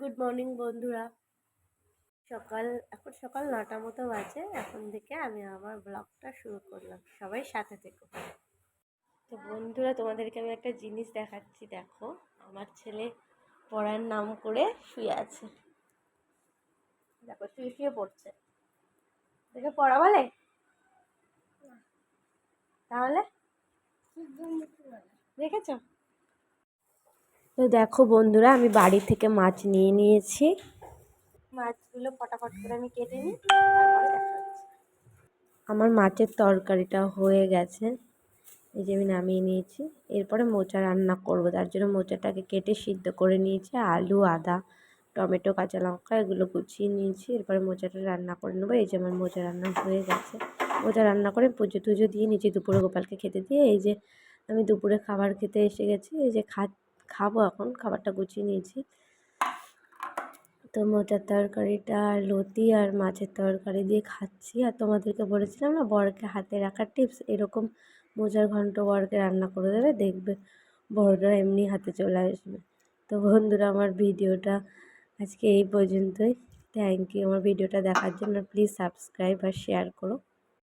Good morning বন্ধুরা। সকাল এখন সকাল নটা মতো বাজে। এখন থেকে আমি আমার ব্লগটা শুরু করলাম। সবাই সাথে থেকো। তো বন্ধুরা তোমাদেরকে আমি একটা জিনিস দেখাচ্ছি দেখো। আমার ছেলে পড়ার নাম করে শুয়ে আছে। দেখো শুয়ে শুয়ে পড়ছে। দেখে পড়া বলে? তাহলে? দেখেছ? তো দেখো বন্ধুরা আমি বাড়ি থেকে মাছ নিয়ে নিয়েছি। মাছগুলো ফটাফট করে আমি কেটে নিই। আমার মাছের তরকারিটা হয়ে গেছে। এই যে আমি নামিয়ে নিয়েছি। এরপরে মোচা রান্না করব। তার জন্য মোচাটাকে কেটে সিদ্ধ করে নিয়েছি। আলু আদা টমেটো কাঁচা লঙ্কা এগুলো গুছিয়ে নিয়েছি। এরপরে মোচাটা রান্না করে নেব। এই যে আমার মোচা রান্না হয়ে গেছে। মোচা রান্না করে পুজো টুজো দিয়ে নিচে দুপুরে গোপালকে খেতে দিয়ে এই যে আমি দুপুরে খাবার খেতে এসে গেছি। এই যে খা খাব এখন, খাবারটা গুছিয়ে নিয়েছি। তো মোচার তরকারিটা লতি, আর মাছের তরকারি দিয়ে খাচ্ছি। আর তোমাদেরকে বলেছিলাম না, বরকে হাতে রাখার টিপস, এরকম মোচার ঘন্ট বরকে রান্না করে দেবে, দেখবে বড়রা এমনি হাতে চলে আসবে। তো বন্ধুরা, আমার ভিডিওটা আজকে এই পর্যন্তই। থ্যাংক ইউ আমার ভিডিওটা দেখার জন্য প্লিজ সাবস্ক্রাইব আর শেয়ার করো।